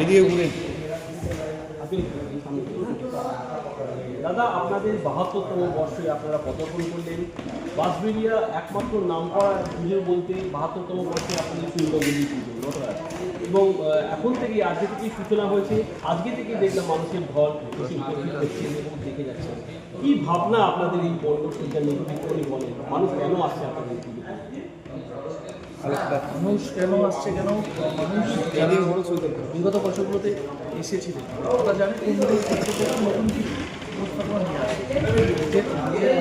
এদিকে ঘুরে দাদা, আপনাদের বাহাত্তরতম বর্ষে আপনারা পদার্পণ করলেন। বাসবেরিয়া একমাত্র নাম করা পুজো বলতে বাহাত্তরতম বর্ষে আপনাদের সুন্দরবনী পুজো এবং এখন থেকে আজকে থেকেই সূচনা হয়েছে। আজকে থেকে দেখলাম মানুষের উপস্থিত হচ্ছেন এবং দেখে যাচ্ছেন কি ভাবনা আপনাদের এই পূজা নিয়ে বলেন? মানুষ কেন আসছে আপনাদের পুজোতে? মানুষ কেন আসছে কেন? মানুষ যারা বিগত বছরগুলোতে এসেছিলেন তারা জানে নতুন কিছু উপস্থাপনা নিয়ে আসে।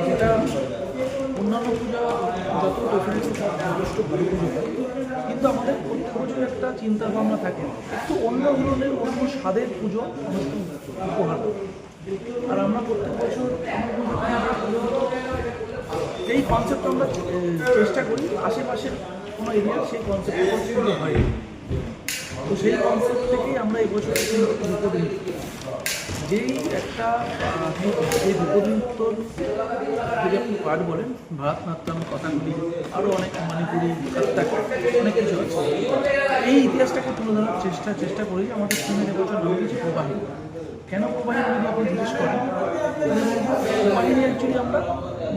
যেটা অন্যান্য পূজা, যত ডেফিনেটলি যথেষ্ট ভালো কিন্তু আমাদের প্রত্যেক বছর একটা চিন্তা ভাবনা থাকে, একটু অন্য ধরনের, অন্য স্বাদের পুজো মানুষকে উপহার আর আমরা প্রত্যেক বছর এই কনসেপ্ট আমরা চেষ্টা করি আশেপাশের সেই কনসেপ্ট পছন্দ হয়। তো সেই কনসেপ্ট থেকেই আমরা এবছর যেই একটা এই রূপদিন্তর যদি আপনি পাঠ বলেন ভারতনাট্যম কথাগুলি আরও অনেক মণিপুরি কত্তাক অনেক কিছু আছে। এই ইতিহাসটাকে তুলে ধরার চেষ্টা চেষ্টা করি আমাদের থিমের এবছর নাম প্রবাহিনী কেন প্রবাহিনী যদি আপনি জিজ্ঞেস করেন প্রবাহিনী অ্যাকচুয়ালি আমরা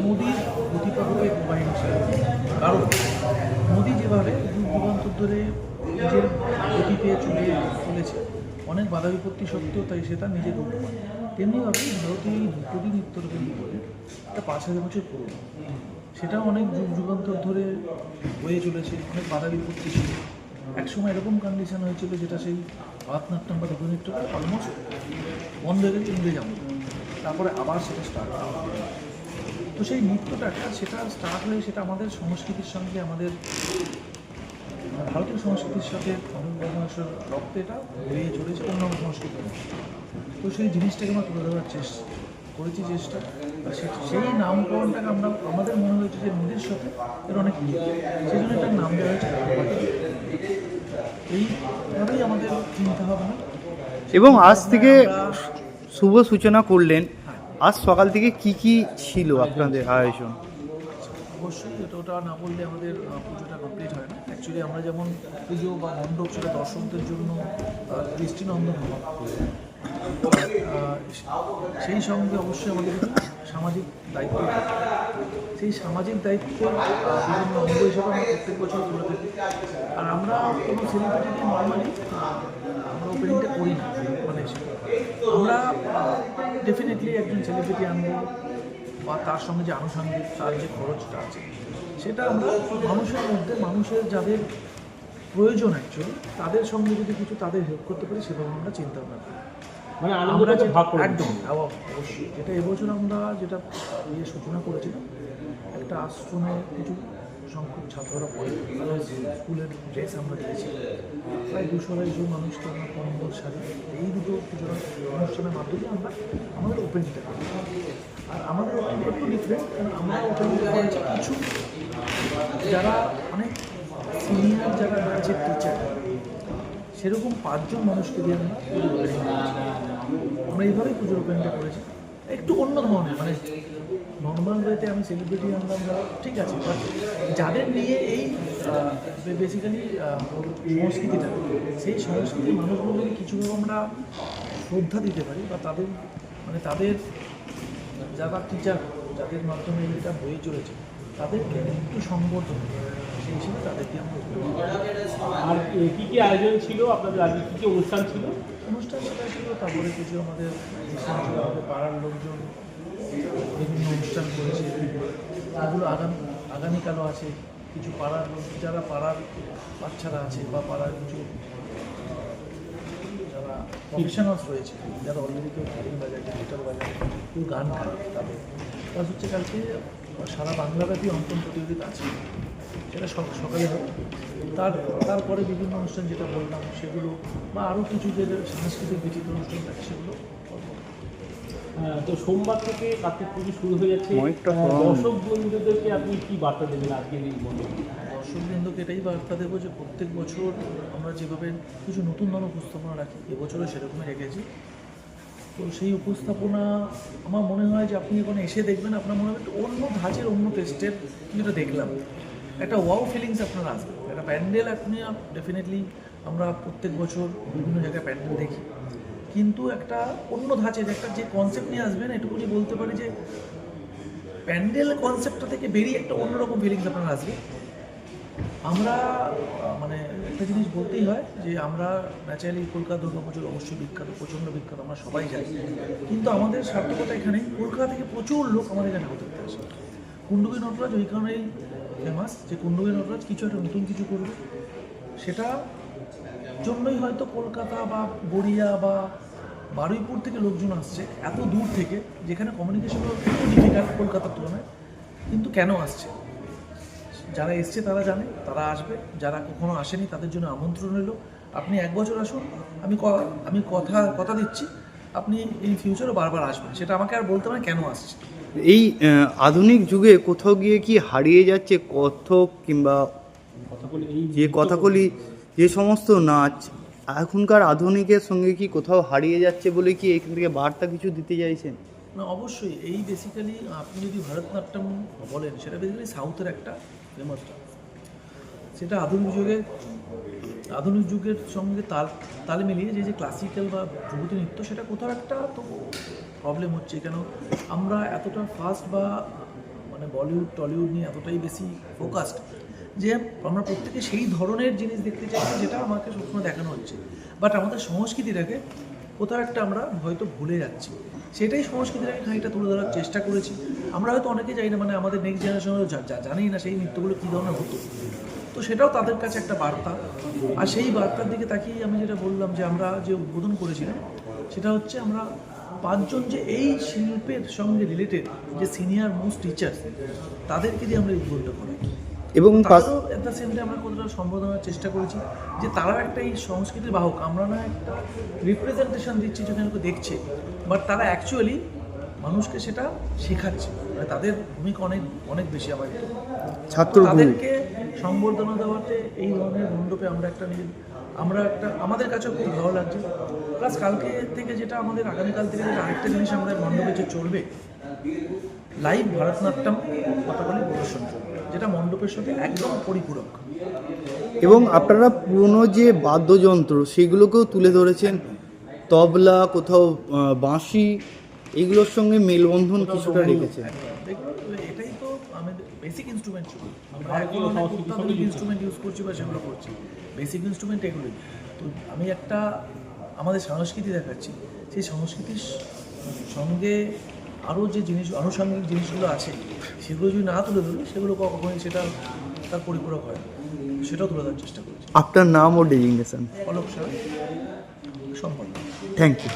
নদীর গতিপ্রবাহে প্রবাহিনী ছিল কারণ নদী যেভাবে যুগ যুগান্তর ধরে নিজের গতি পেয়ে চলে চলেছে, অনেক বাধা বিপত্তি সত্ত্বেও তাই সে তার নিজের রূপ তেমনিভাবে ভারতীয় এই ধ্রুপদী নৃত্যরূপের বলে একটা পাঁচ হাজার বছর পুরনো। সেটা অনেক যুগ যুগান্তর ধরে হয়ে চলেছে, অনেক বাধা বিপত্তি ছিল। একসময় এরকম কন্ডিশন হয়েছিল যেটা সেই ভারতনাট্যম বা রূপনৃত্যটা অলমোস্ট বন্ধ হয়ে গেছে ইংরেজ তারপরে আবার সেটা স্টার্ট তো সেই নৃত্যটাটা সেটা স্টার্ট হয়ে সেটা আমাদের সংস্কৃতির সঙ্গে, আমাদের ভারতীয় সংস্কৃতির সাথে মানুষের রক্তে এটা বেরিয়ে চলেছে অন্যান্য সংস্কৃতির তো সেই জিনিসটাকে আমরা তুলে ধরার চেষ্টা, করেছি চেষ্টা। সেই নামকরণটাকে আমরা, আমাদের মনে হয়েছে যে নদীর সাথে এর অনেক সেই জন্য এটার নাম দেওয়া হয়েছে। এইভাবেই আমাদের চিন্তা ভাবনা এবং আজ থেকে শুভ সূচনা করলেন আজ সকাল থেকে কি কি ছিল আপনাদের আয়োজন? অবশ্যই, এটা ওটা না বললে আমাদের পুজোটা কমপ্লিট হয় না। অ্যাকচুয়ালি আমরা যেমন পুজো বা মণ্ডপ সেটা দর্শকদের জন্য দৃষ্টিনন্দন সেই সঙ্গে অবশ্যই আমাদের সামাজিক দায়িত্ব। সেই সামাজিক দায়িত্ব বিভিন্ন অঙ্গ হিসেবে আমরা প্রত্যেক বছর তুলে থাকি আর আমরা কোনো সেলিব্রিটিকে নর্মালি আমরা ওপেনিংটা করি না মানে আমরা সেলিব্রিটি আনব বা তার সঙ্গে যে আনুষঙ্গিক তার যে খরচটা আছে সেটা আমরা মানুষের মধ্যে মানুষের যাদের প্রয়োজন অ্যাকচুয়ালি তাদের সঙ্গে যদি কিছু তাদের হেল্প করতে পারি সেভাবে আমরা চিন্তা ভাবনা করি। মানে আমরা যে- ভাগ করে একদম অবশ্যই। যেটা এবছর আমরা যেটা ইয়ে সূচনা করেছিলাম একটা আশ্রমে কিছু সংখ্যক ছাত্ররা পড়ে। স্কুলের ড্রেস আমরা দিয়েছি। প্রায় দুশো আড়াইশো মানুষকে আমরা কম্বল শাড়ি পুজোর অনুষ্ঠানের মাধ্যমে আমরা আমাদের ওপেন দিতে পারি আর আমাদের একটু ডিফারেন্ট কারণ আমরা ওপেনিংটা করেছি কিছু, যারা অনেক সিনিয়র যারা রয়েছে টিচার সেরকম পাঁচজন মানুষকে দিয়ে আমরা ওপেনিং আমরা এইভাবেই পুজোর ওপেনটা করেছি। একটু অন্য ধরনের মানে নর্মাল ওয়েতে আমি সেলিব্রিটি আনলাম যারা, ঠিক আছে বাট যাদের নিয়ে এই বেসিক্যালি সংস্কৃতিটা, সেই সংস্কৃতির মানুষগুলোকে কিছুভাবে আমরা শ্রদ্ধা দিতে পারি বা তাদের মানে তাদের যারা টিচার যাদের মাধ্যমে এটা হয়ে চলেছে, তাদেরকে একটু সংবর্ধন সেই হিসেবে তাদেরকে আমরা আর কী কি আয়োজন ছিল? আপনাদের আজকে কী কী অনুষ্ঠান ছিল? অনুষ্ঠান সেটা ছিল, তারপরে কিছু আমাদের পাড়ার লোকজন বিভিন্ন অনুষ্ঠান করেছে। এগুলো আগামী, আগামীকালও আছে। কিছু পাড়ার লোক, যারা পাড়ার বাচ্চারা আছে বা পাড়ার কিছু, যারা প্রফেশনালস রয়েছে, যারা অলরেডি কেউ ভারী বাজায় কেউ গিটার বাজায় কেউ গান গায় তাদের। প্লাস হচ্ছে কালকে সারা বাংলাব্যাপী অঙ্কন প্রতিযোগিতা আছে। সেটা সক- সকালে হবে তার তারপরে বিভিন্ন অনুষ্ঠান যেটা বললাম সেগুলো বা আরও কিছু যে সাংস্কৃতিক বিচিত্র অনুষ্ঠান থাকে সেগুলো হ্যাঁ, তো সোমবার থেকে কার্তিক পুজো শুরু হয়ে যাচ্ছে। হ্যাঁ। দর্শক বন্ধুদেরকে আপনি কি বার্তা দেবেন আজকের এই মণ্ডপে? দর্শকবৃন্দকে এটাই বার্তা দেবো যে প্রত্যেক বছর আমরা যেভাবে কিছু নতুন নতুন উপস্থাপনা রাখি এবছরও সেরকমই রেখেছি। তো সেই উপস্থাপনা আমার মনে হয় যে আপনি যখন এসে দেখবেন আপনার মনে হবে অন্য ধাঁচের অন্য টেস্টের যেটা দেখলাম। একটা ওয়াও ফিলিংস আপনার আসবে। একটা প্যান্ডেল আপনি ডেফিনেটলি আমরা প্রত্যেক বছর বিভিন্ন জায়গায় প্যান্ডেল দেখি। কিন্তু একটা অন্য ধাঁচের একটা যে কনসেপ্ট নিয়ে আসবেন, এটুকুনি বলতে পারি যে প্যান্ডেল কনসেপ্টটা থেকে বেরিয়ে একটা অন্যরকম ফিলিংস আপনার আসবে। আমরা মানে একটা জিনিস বলতেই হয় যে আমরা ন্যাচারালি কলকাতা দুর্গা পুজোর অবশ্যই বিখ্যাত, প্রচণ্ড বিখ্যাত, আমরা সবাই যাই কিন্তু আমাদের সার্থকতা এখানে কলকাতা থেকে প্রচুর লোক আমাদের এখানে হতে আসে। কুণ্ডুবি নটরাজ ওই কারণেই ফেমাস যে কুণ্ডুবি নটরাজ কিছু একটা নতুন কিছু করবে, সেটা জন্যই হয়তো কলকাতা বা গড়িয়া বা বারুইপুর থেকে লোকজন আসছে, এত দূর থেকে, যেখানে কমিউনিকেশন একটু ডিফিকাল্ট কলকাতার তুলনায় কিন্তু কেন আসছে? যারা এসছে তারা জানে, তারা আসবে, যারা কখনো আসেনি তাদের জন্য আমন্ত্রণ এলো আপনি এক বছর আসুন, আমি আমি কথা কথা দিচ্ছি, আপনি এই ফিউচারও বারবার আসবেন, সেটা আমাকে আর বলতে পারেন কেন আসছে। এই আধুনিক যুগে কোথাও গিয়ে কি হারিয়ে যাচ্ছে কত্থক কিংবা যে কথাকলি যে সমস্ত নাচ, এখনকার আধুনিকের সঙ্গে কি কোথাও হারিয়ে যাচ্ছে বলে কি এখান থেকে বার্তা কিছু দিতে চাইছেন? না, অবশ্যই। এই বেসিক্যালি আপনি যদি ভারতনাট্যম বলেন, সেটা বেসিক্যালি সাউথের একটা ফেমাস সেটা আধুনিক যুগে আধুনিক যুগের সঙ্গে তাল তাল মিলিয়ে যে যে ক্লাসিক্যাল বা ধ্রুপদী নৃত্য, সেটা কোথাও একটা তো প্রবলেম হচ্ছে। কেন আমরা এতটা ফাস্ট বা মানে বলিউড, টলিউড নিয়ে এতটাই বেশি ফোকাসড যে, আমরা প্রত্যেকে সেই ধরনের জিনিস দেখতে চাইছি যেটা আমাকে সবসময় দেখানো হচ্ছে। বাট আমাদের সংস্কৃতিটাকে কোথাও একটা আমরা হয়তো ভুলে যাচ্ছি। সেটাই সংস্কৃতিটাকে খানিকটা তুলে ধরার চেষ্টা করেছি। আমরা হয়তো অনেকে জানি না মানে আমাদের নেক্সট জেনারেশনও জানি না সেই নৃত্যগুলো কী ধরনের হতো। তো সেটাও তাদের কাছে একটা বার্তা। আর সেই বার্তার দিকে তাকিয়ে আমি যেটা বললাম যে আমরা যে উদ্বোধন করেছিলাম সেটা হচ্ছে আমরা পাঁচজন যে এই শিল্পের সঙ্গে রিলেটেড যে সিনিয়র মোস্ট টিচার তাদেরকে দিয়ে আমরা উদ্বোধনটা করি এবং তাদেরও এট দ্য সেম টাইম আমরা কতটা সম্বোধনার চেষ্টা করেছি যে তারা একটা এই সংস্কৃতির বাহক। আমরা না একটা রিপ্রেজেন্টেশন দিচ্ছি যেখানে দেখছে বাট তারা অ্যাকচুয়ালি মানুষকে সেটা শেখাচ্ছে। তাদের ভূমিকা অনেক অনেক বেশি আমার ছাত্র তাদেরকে সম্বর্ধনা দেওয়াতে এই ধরনের মণ্ডপে আমরা একটা আমরা একটা আমাদের কাছেও খুব ভালো লাগছে। প্লাস কালকে থেকে যেটা আমাদের আগামীকাল থেকে যেটা আরেকটা জিনিস আমাদের মণ্ডপে যে চলবে লাইভ ভারতনাট্যম কথাগুলি প্রদর্শন করবে যেটা মণ্ডপের সাথে একদম পরিপূরক। এবং আপনারা পুরনো যে বাদ্যযন্ত্র সেগুলোকেও তুলে ধরেছেন। তবলা কোথাও বাঁশি এগুলোর সঙ্গে মেলবন্ধন কিছুটা রেখেছেন দেখুন, এটাই তো আমাদের বেসিক ইনস্ট্রুমেন্ট ছিল আমরা এখন অনেক সংস্কৃতির সঙ্গে অত্যাধুনিক যুক্ত। ইনস্ট্রুমেন্ট ইউজ করছি বা সেগুলো করছি। বেসিক ইনস্ট্রুমেন্ট এগুলোই তো আমি একটা আমাদের সংস্কৃতি দেখাচ্ছি। সেই সংস্কৃতির সঙ্গে আরও যে জিনিস আনুষঙ্গিক জিনিসগুলো আছে সেগুলো যদি না তুলে ধরি সেগুলো কখনোই সেটা তার পরিপূরক হয় সেটাও তুলে ধরার চেষ্টা করছি। আপনার নাম ও ডেজিগনেশন। অলোক সম্পন্ন। Thank you